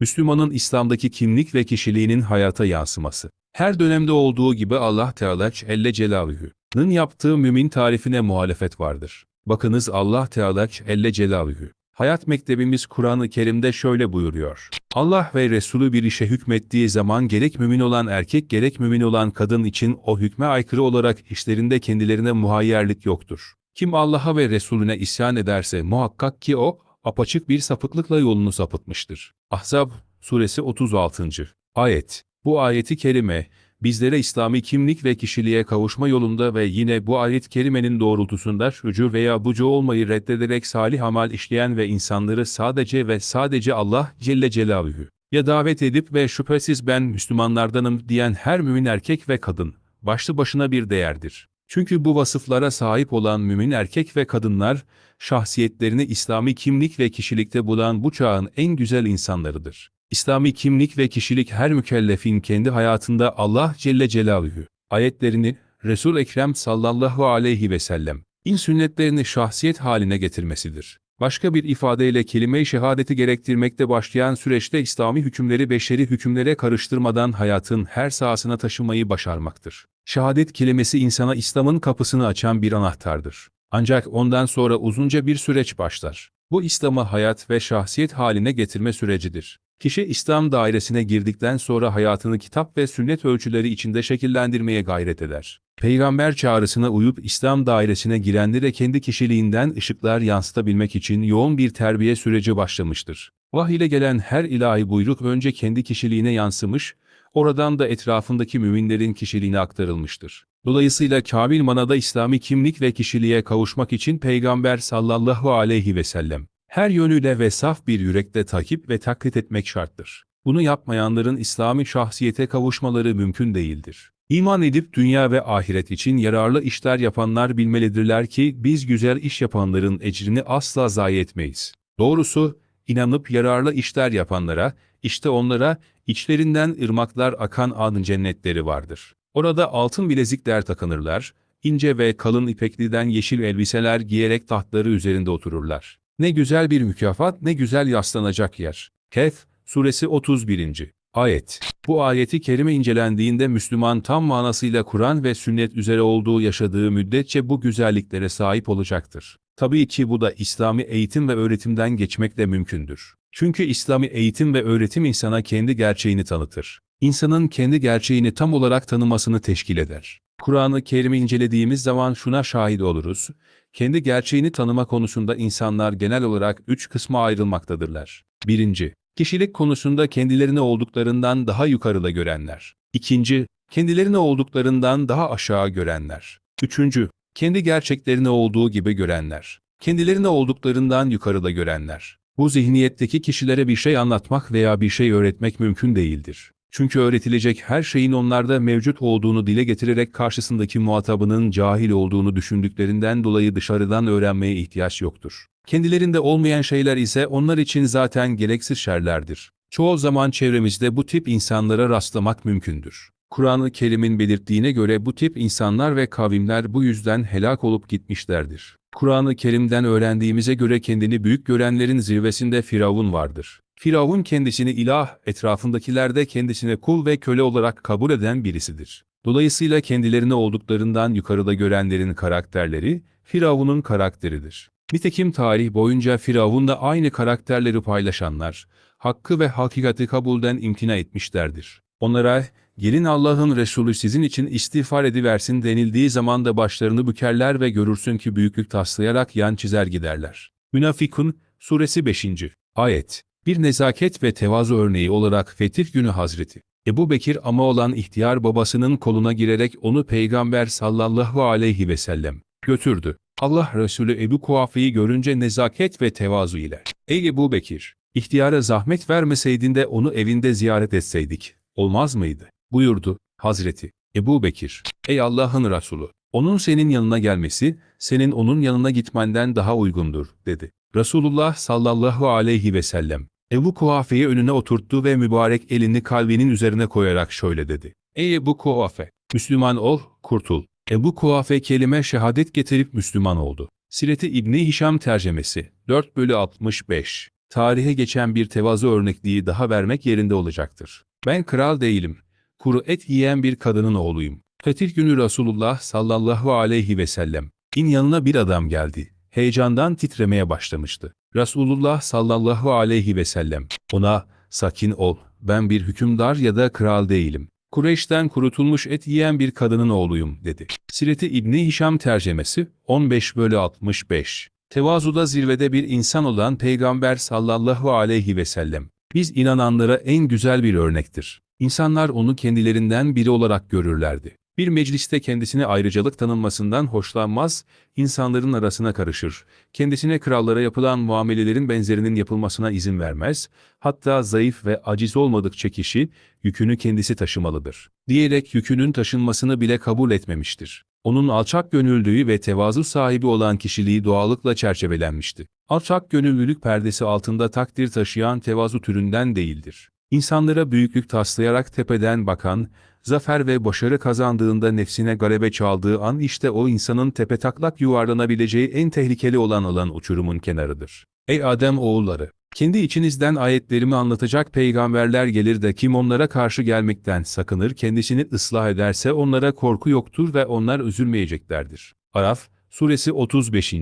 Müslümanın İslam'daki kimlik ve kişiliğinin hayata yansıması. Her dönemde olduğu gibi Allah Teala Celle Celaluhu'nun yaptığı mümin tarifine muhalefet vardır. Bakınız Allah Teala Celle Celaluhu. Hayat mektebimiz Kur'an-ı Kerim'de şöyle buyuruyor. Allah ve Resulü bir işe hükmettiği zaman gerek mümin olan erkek gerek mümin olan kadın için o hükme aykırı olarak işlerinde kendilerine muhayyerlik yoktur. Kim Allah'a ve Resulüne isyan ederse muhakkak ki o, apaçık bir sapıklıkla yolunu sapıtmıştır. Ahzab suresi 36. ayet. Bu ayeti kerime, bizlere İslami kimlik ve kişiliğe kavuşma yolunda ve yine bu ayet kerimenin doğrultusunda şucu veya bucu olmayı reddederek salih amal işleyen ve insanları sadece ve sadece Allah Celle Celaluhu ya davet edip ve şüphesiz ben Müslümanlardanım diyen her mümin erkek ve kadın, başlı başına bir değerdir. Çünkü bu vasıflara sahip olan mümin erkek ve kadınlar, şahsiyetlerini İslami kimlik ve kişilikte bulan bu çağın en güzel insanlarıdır. İslami kimlik ve kişilik her mükellefin kendi hayatında Allah Celle Celaluhu ayetlerini Resul Ekrem sallallahu aleyhi ve sellem in sünnetlerini şahsiyet haline getirmesidir. Başka bir ifadeyle kelime-i şehadeti gerektirmekte başlayan süreçte İslami hükümleri beşeri hükümlere karıştırmadan hayatın her sahasına taşımayı başarmaktır. Şehadet kelimesi insana İslam'ın kapısını açan bir anahtardır. Ancak ondan sonra uzunca bir süreç başlar. Bu İslam'ı hayat ve şahsiyet haline getirme sürecidir. Kişi İslam dairesine girdikten sonra hayatını kitap ve sünnet ölçüleri içinde şekillendirmeye gayret eder. Peygamber çağrısına uyup İslam dairesine girenlere kendi kişiliğinden ışıklar yansıtabilmek için yoğun bir terbiye süreci başlamıştır. Vahiy ile gelen her ilahi buyruk önce kendi kişiliğine yansımış, oradan da etrafındaki müminlerin kişiliğine aktarılmıştır. Dolayısıyla kamil manada İslami kimlik ve kişiliğe kavuşmak için Peygamber sallallahu aleyhi ve sellem her yönüyle ve saf bir yürekte takip ve taklit etmek şarttır. Bunu yapmayanların İslami şahsiyete kavuşmaları mümkün değildir. İman edip dünya ve ahiret için yararlı işler yapanlar bilmelidirler ki biz güzel iş yapanların ecrini asla zayi etmeyiz. Doğrusu, inanıp yararlı işler yapanlara, işte onlara, içlerinden ırmaklar akan an cennetleri vardır. Orada altın bilezikler takınırlar, ince ve kalın ipekliden yeşil elbiseler giyerek tahtları üzerinde otururlar. Ne güzel bir mükafat, ne güzel yaslanacak yer. Kehf, suresi 31. Ayet. Bu ayeti kerime incelendiğinde Müslüman tam manasıyla Kur'an ve sünnet üzere olduğu yaşadığı müddetçe bu güzelliklere sahip olacaktır. Tabii ki bu da İslami eğitim ve öğretimden geçmekle mümkündür. Çünkü İslami eğitim ve öğretim insana kendi gerçeğini tanıtır. İnsanın kendi gerçeğini tam olarak tanımasını teşkil eder. Kur'an-ı Kerim'i incelediğimiz zaman şuna şahit oluruz. Kendi gerçeğini tanıma konusunda insanlar genel olarak üç kısma ayrılmaktadırlar. Birinci, kişilik konusunda kendilerini olduklarından daha yukarıda görenler. İkinci, kendilerini olduklarından daha aşağı görenler. Üçüncü, kendi gerçeklerini olduğu gibi görenler. Kendilerini olduklarından yukarıda görenler. Bu zihniyetteki kişilere bir şey anlatmak veya bir şey öğretmek mümkün değildir. Çünkü öğretilecek her şeyin onlarda mevcut olduğunu dile getirerek karşısındaki muhatabının cahil olduğunu düşündüklerinden dolayı dışarıdan öğrenmeye ihtiyaç yoktur. Kendilerinde olmayan şeyler ise onlar için zaten gereksiz şerlerdir. Çoğu zaman çevremizde bu tip insanlara rastlamak mümkündür. Kur'an-ı Kerim'in belirttiğine göre bu tip insanlar ve kavimler bu yüzden helak olup gitmişlerdir. Kur'an-ı Kerim'den öğrendiğimize göre kendini büyük görenlerin zirvesinde Firavun vardır. Firavun kendisini ilah, etrafındakiler de kendisine kul ve köle olarak kabul eden birisidir. Dolayısıyla kendilerini olduklarından yukarıda görenlerin karakterleri, Firavun'un karakteridir. Nitekim tarih boyunca Firavun'da aynı karakterleri paylaşanlar, hakkı ve hakikati kabulden imtina etmişlerdir. Onlara, gelin Allah'ın Resulü sizin için istiğfar ediversin denildiği zaman da başlarını bükerler ve görürsün ki büyüklük taslayarak yan çizer giderler. Münafikun, Suresi 5. Ayet bir nezaket ve tevazu örneği olarak Fetih günü Hazreti Ebu Bekir ama olan ihtiyar babasının koluna girerek onu Peygamber sallallahu aleyhi ve sellem götürdü. Allah Resulü Ebu Kuafe'yi görünce nezaket ve tevazu ile Ey Ebu Bekir! ihtiyara zahmet vermeseydin de onu evinde ziyaret etseydik, olmaz mıydı? buyurdu Hazreti Ebu Bekir. Ey Allah'ın Resulü! Onun senin yanına gelmesi, senin onun yanına gitmenden daha uygundur, dedi. Resulullah sallallahu aleyhi ve sellem, Ebu Kuafe'yi önüne oturttu ve mübarek elini kalbinin üzerine koyarak şöyle dedi. Ey Ebu Kuafe! Müslüman ol, kurtul. Ebu Kuafe kelime şehadet getirip Müslüman oldu. Siret-i İbni Hişam tercemesi 4 bölü 65 tarihe geçen bir tevazu örnekliği daha vermek yerinde olacaktır. Ben kral değilim. Kuru et yiyen bir kadının oğluyum. Fetil günü Resulullah sallallahu aleyhi ve sellem. İn yanına bir adam geldi. Heyecandan titremeye başlamıştı. Resulullah sallallahu aleyhi ve sellem ona sakin ol ben bir hükümdar ya da kral değilim. Kureyş'ten kurutulmuş et yiyen bir kadının oğluyum dedi. Sireti İbni Hişam tercemesi 15 bölü 65 Tevazuda zirvede bir insan olan Peygamber sallallahu aleyhi ve sellem. Biz inananlara en güzel bir örnektir. İnsanlar onu kendilerinden biri olarak görürlerdi. Bir mecliste kendisine ayrıcalık tanınmasından hoşlanmaz, insanların arasına karışır, kendisine krallara yapılan muamelelerin benzerinin yapılmasına izin vermez, hatta zayıf ve aciz olmadıkça kişi, yükünü kendisi taşımalıdır. Diyerek yükünün taşınmasını bile kabul etmemiştir. Onun alçak gönüllüğü ve tevazu sahibi olan kişiliği doğallıkla çerçevelenmişti. Alçak gönüllülük perdesi altında takdir taşıyan tevazu türünden değildir. İnsanlara büyüklük taslayarak tepeden bakan, zafer ve başarı kazandığında nefsine galebe çaldığı an işte o insanın tepetaklak yuvarlanabileceği en tehlikeli olan alan uçurumun kenarıdır. Ey Adem oğulları! Kendi içinizden ayetlerimi anlatacak peygamberler gelir de kim onlara karşı gelmekten sakınır kendisini ıslah ederse onlara korku yoktur ve onlar üzülmeyeceklerdir. Araf, Suresi 35.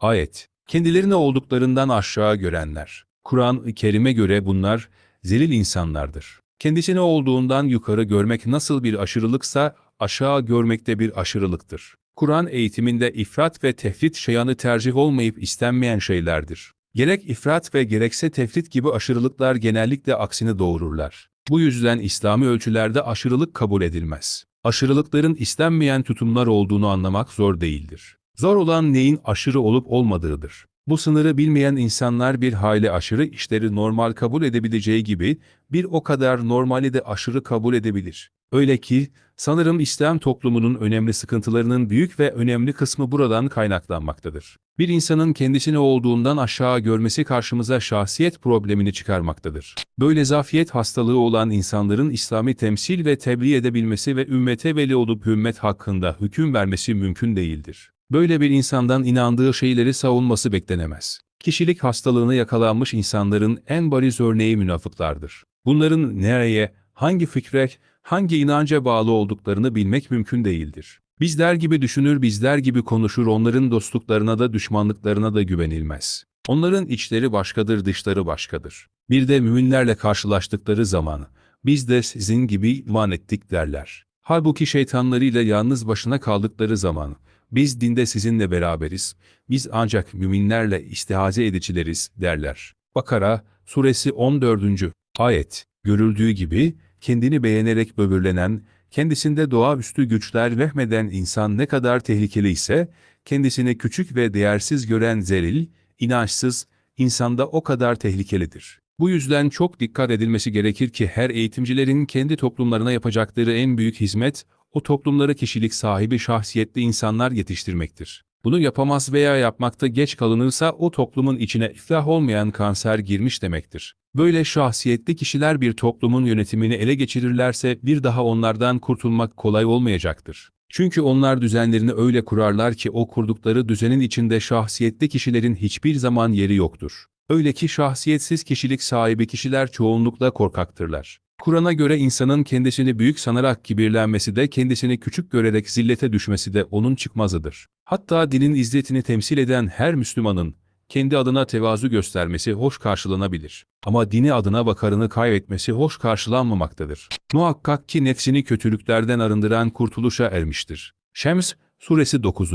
Ayet. Kendilerini olduklarından aşağı görenler. Kur'an-ı Kerim'e göre bunlar, zelil insanlardır. Kendisini olduğundan yukarı görmek nasıl bir aşırılıksa, aşağı görmek de bir aşırılıktır. Kur'an eğitiminde ifrat ve tefrit şeyanı tercih olmayıp istenmeyen şeylerdir. Gerek ifrat ve gerekse tefrit gibi aşırılıklar genellikle aksini doğururlar. Bu yüzden İslami ölçülerde aşırılık kabul edilmez. Aşırılıkların istenmeyen tutumlar olduğunu anlamak zor değildir. Zor olan neyin aşırı olup olmadığıdır. Bu sınırı bilmeyen insanlar bir hayli aşırı işleri normal kabul edebileceği gibi bir o kadar normali de aşırı kabul edebilir. Öyle ki sanırım İslam toplumunun önemli sıkıntılarının büyük ve önemli kısmı buradan kaynaklanmaktadır. Bir insanın kendisini olduğundan aşağı görmesi karşımıza şahsiyet problemini çıkarmaktadır. Böyle zafiyet hastalığı olan insanların İslami temsil ve tebliğ edebilmesi ve ümmete veli olup ümmet hakkında hüküm vermesi mümkün değildir. Böyle bir insandan inandığı şeyleri savunması beklenemez. Kişilik hastalığına yakalanmış insanların en bariz örneği münafıklardır. Bunların nereye, hangi fikre, hangi inanca bağlı olduklarını bilmek mümkün değildir. Bizler gibi düşünür, bizler gibi konuşur, onların dostluklarına da düşmanlıklarına da güvenilmez. Onların içleri başkadır, dışları başkadır. Bir de müminlerle karşılaştıkları zaman, biz de sizin gibi iman ettik derler. Halbuki şeytanlarıyla yalnız başına kaldıkları zaman, biz dinde sizinle beraberiz, biz ancak müminlerle istihaze edicileriz derler. Bakara, suresi 14. ayet, görüldüğü gibi, kendini beğenerek böbürlenen, kendisinde doğaüstü güçler vehmeden insan ne kadar tehlikeli ise, kendisini küçük ve değersiz gören zelil, inançsız, insanda o kadar tehlikelidir. Bu yüzden çok dikkat edilmesi gerekir ki her eğitimcilerin kendi toplumlarına yapacakları en büyük hizmet, o toplumlara kişilik sahibi şahsiyetli insanlar yetiştirmektir. Bunu yapamaz veya yapmakta geç kalınırsa o toplumun içine iflah olmayan kanser girmiş demektir. Böyle şahsiyetli kişiler bir toplumun yönetimini ele geçirirlerse bir daha onlardan kurtulmak kolay olmayacaktır. Çünkü onlar düzenlerini öyle kurarlar ki o kurdukları düzenin içinde şahsiyetli kişilerin hiçbir zaman yeri yoktur. Öyle ki şahsiyetsiz kişilik sahibi kişiler çoğunlukla korkaktırlar. Kur'an'a göre insanın kendisini büyük sanarak kibirlenmesi de kendisini küçük görerek zillete düşmesi de onun çıkmazıdır. Hatta dinin izzetini temsil eden her Müslümanın, kendi adına tevazu göstermesi hoş karşılanabilir. Ama dini adına vakarını kaybetmesi hoş karşılanmamaktadır. Muhakkak ki nefsini kötülüklerden arındıran kurtuluşa ermiştir. Şems, suresi 9.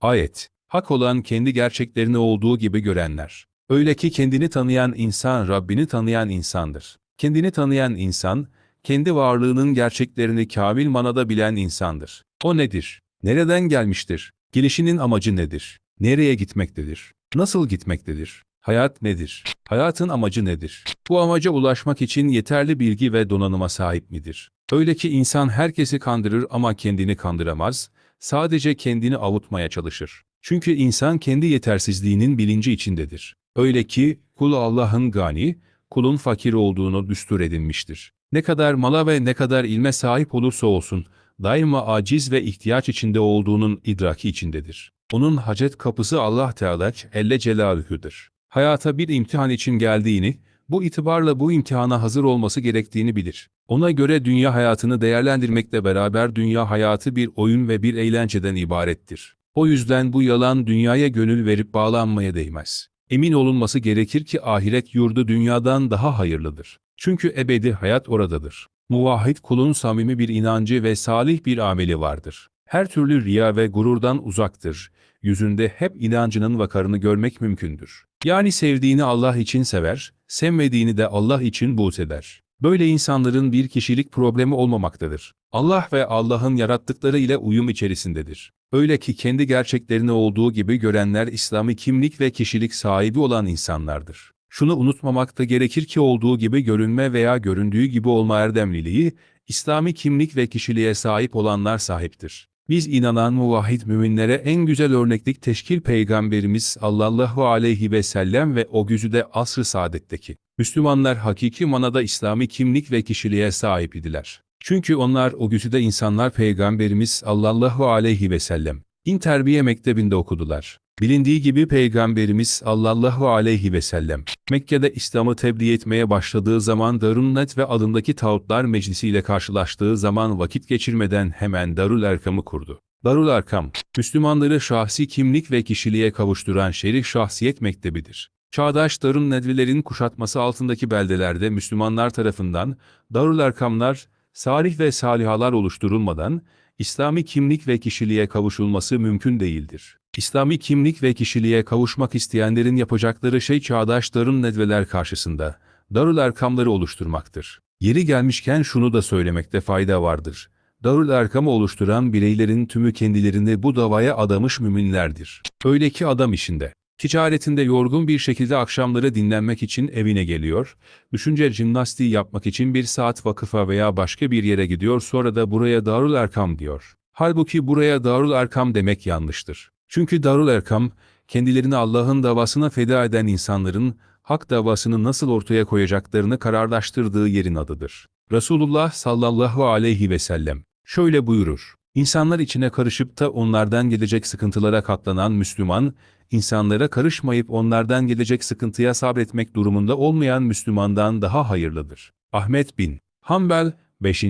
ayet. Hak olan kendi gerçeklerini olduğu gibi görenler. Öyle ki kendini tanıyan insan Rabbini tanıyan insandır. Kendini tanıyan insan, kendi varlığının gerçeklerini kamil manada bilen insandır. O nedir? Nereden gelmiştir? Gelişinin amacı nedir? Nereye gitmektedir? Nasıl gitmektedir? Hayat nedir? Hayatın amacı nedir? Bu amaca ulaşmak için yeterli bilgi ve donanıma sahip midir? Öyle ki insan herkesi kandırır ama kendini kandıramaz, sadece kendini avutmaya çalışır. Çünkü insan kendi yetersizliğinin bilinci içindedir. Öyle ki kul Allah'ın gani, kulun fakir olduğunu düstur edinmiştir. Ne kadar mala ve ne kadar ilme sahip olursa olsun, daima aciz ve ihtiyaç içinde olduğunun idraki içindedir. Onun hacet kapısı Allah Teala Elle Celaluhu'dur. Hayata bir imtihan için geldiğini, bu itibarla bu imtihana hazır olması gerektiğini bilir. Ona göre dünya hayatını değerlendirmekle beraber dünya hayatı bir oyun ve bir eğlenceden ibarettir. O yüzden bu yalan dünyaya gönül verip bağlanmaya değmez. Emin olunması gerekir ki ahiret yurdu dünyadan daha hayırlıdır. Çünkü ebedi hayat oradadır. Muvahhid kulun samimi bir inancı ve salih bir ameli vardır. Her türlü riya ve gururdan uzaktır. Yüzünde hep inancının vakarını görmek mümkündür. Yani sevdiğini Allah için sever, sevmediğini de Allah için buğz eder. Böyle insanların bir kişilik problemi olmamaktadır. Allah ve Allah'ın yarattıkları ile uyum içerisindedir. Öyle ki kendi gerçeklerini olduğu gibi görenler İslami kimlik ve kişilik sahibi olan insanlardır. Şunu unutmamak da gerekir ki olduğu gibi görünme veya göründüğü gibi olma erdemliliği, İslami kimlik ve kişiliğe sahip olanlar sahiptir. Biz inanan muvahhid müminlere en güzel örneklik teşkil Peygamberimiz sallallahu aleyhi ve sellem ve o güzüde asr-ı saadetteki. Müslümanlar hakiki manada İslami kimlik ve kişiliğe sahip idiler. Çünkü onlar o güzüde insanlar Peygamberimiz sallallahu aleyhi ve sellem. İn terbiye mektebinde okudular. Bilindiği gibi Peygamberimiz sallallahu aleyhi ve sellem, Mekke'de İslam'ı tebliğ etmeye başladığı zaman Darunnet ve adındaki tağutlar meclisiyle karşılaştığı zaman vakit geçirmeden hemen Darul Erkam'ı kurdu. Darul Erkam, Müslümanları şahsi kimlik ve kişiliğe kavuşturan şerif şahsiyet mektebidir. Çağdaş Darun Nedvilerin kuşatması altındaki beldelerde Müslümanlar tarafından Darul Erkamlar, salih ve salihalar oluşturulmadan, İslami kimlik ve kişiliğe kavuşulması mümkün değildir. İslami kimlik ve kişiliğe kavuşmak isteyenlerin yapacakları şey çağdaş darun nedveler karşısında Darul Erkamları oluşturmaktır. Yeri gelmişken şunu da söylemekte fayda vardır. Darul Erkam'ı oluşturan bireylerin tümü kendilerini bu davaya adamış müminlerdir. Öyle ki adam işinde. Ticaretinde yorgun bir şekilde akşamları dinlenmek için evine geliyor, düşünce jimnastiği yapmak için bir saat vakıfa veya başka bir yere gidiyor sonra da buraya Darul Erkam diyor. Halbuki buraya Darul Erkam demek yanlıştır. Çünkü Darul Erkam, kendilerini Allah'ın davasına feda eden insanların, hak davasını nasıl ortaya koyacaklarını kararlaştırdığı yerin adıdır. Resulullah sallallahu aleyhi ve sellem şöyle buyurur. İnsanlar içine karışıp da onlardan gelecek sıkıntılara katlanan Müslüman, insanlara karışmayıp onlardan gelecek sıkıntıya sabretmek durumunda olmayan Müslümandan daha hayırlıdır. Ahmet bin Hanbel 5.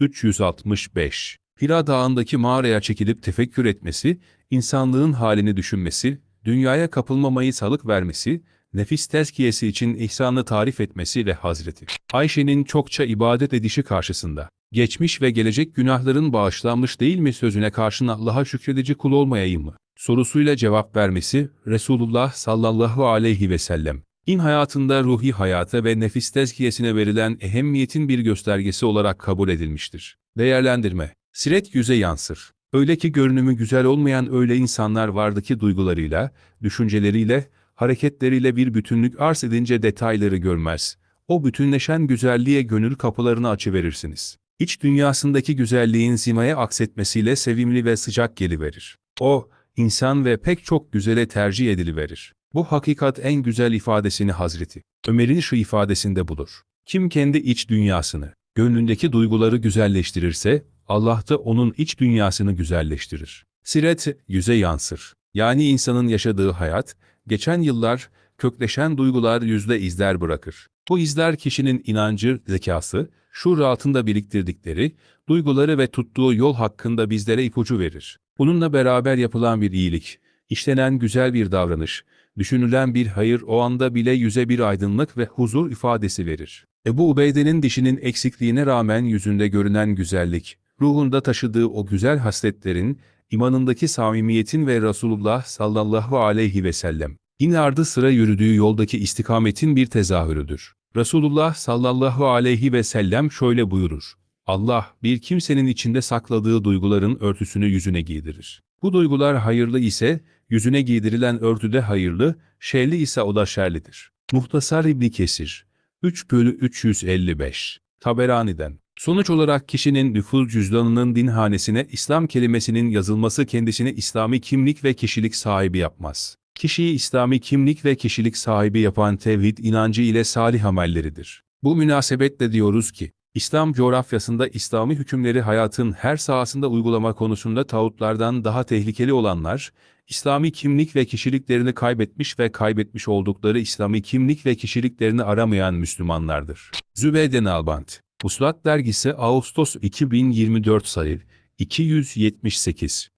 365 Hira Dağı'ndaki mağaraya çekilip tefekkür etmesi, insanlığın halini düşünmesi, dünyaya kapılmamayı salık vermesi, nefis tezkiyesi için ihsanı tarif etmesi ve Hazreti Ayşe'nin çokça ibadet edişi karşısında, geçmiş ve gelecek günahların bağışlanmış değil mi sözüne karşın Allah'a şükredici kul olmayayım mı? Sorusuyla cevap vermesi, Resulullah sallallahu aleyhi ve sellem, in hayatında ruhi hayata ve nefis tezkiyesine verilen ehemmiyetin bir göstergesi olarak kabul edilmiştir. Değerlendirme, siret yüze yansır. Öyle ki görünümü güzel olmayan öyle insanlar vardı ki duygularıyla, düşünceleriyle, hareketleriyle bir bütünlük arz edince detayları görmez. O bütünleşen güzelliğe gönül kapılarını açıverirsiniz. İç dünyasındaki güzelliğin zimaya aksetmesiyle sevimli ve sıcak geliverir. O, insan ve pek çok güzele tercih ediliverir. Bu hakikat en güzel ifadesini Hazreti Ömer'in şu ifadesinde bulur. Kim kendi iç dünyasını, gönlündeki duyguları güzelleştirirse, Allah da onun iç dünyasını güzelleştirir. Siret, yüze yansır. Yani insanın yaşadığı hayat, geçen yıllar, kökleşen duygular yüzde izler bırakır. Bu izler kişinin inancı, zekası, şuur altında biriktirdikleri, duyguları ve tuttuğu yol hakkında bizlere ipucu verir. Bununla beraber yapılan bir iyilik, işlenen güzel bir davranış, düşünülen bir hayır o anda bile yüze bir aydınlık ve huzur ifadesi verir. Ebu Ubeyde'nin dişinin eksikliğine rağmen yüzünde görünen güzellik, ruhunda taşıdığı o güzel hasletlerin, imanındaki samimiyetin ve Resulullah sallallahu aleyhi ve sellem, yine ardı sıra yürüdüğü yoldaki istikametin bir tezahürüdür. Resulullah sallallahu aleyhi ve sellem şöyle buyurur. Allah, bir kimsenin içinde sakladığı duyguların örtüsünü yüzüne giydirir. Bu duygular hayırlı ise, yüzüne giydirilen örtüde hayırlı, şerli ise o da şerlidir. Muhtasar İbni Kesir 3 bölü 355 Taberani'den Sonuç olarak kişinin nüfuz cüzdanının dinhanesine İslam kelimesinin yazılması kendisini İslami kimlik ve kişilik sahibi yapmaz. Kişiyi İslami kimlik ve kişilik sahibi yapan tevhid inancı ile salih amelleridir. Bu münasebetle diyoruz ki, İslam coğrafyasında İslami hükümleri hayatın her sahasında uygulama konusunda tağutlardan daha tehlikeli olanlar, İslami kimlik ve kişiliklerini kaybetmiş ve kaybetmiş oldukları İslami kimlik ve kişiliklerini aramayan Müslümanlardır. Zübeyde Nalbant Puslat Dergisi Ağustos 2024 sayı 278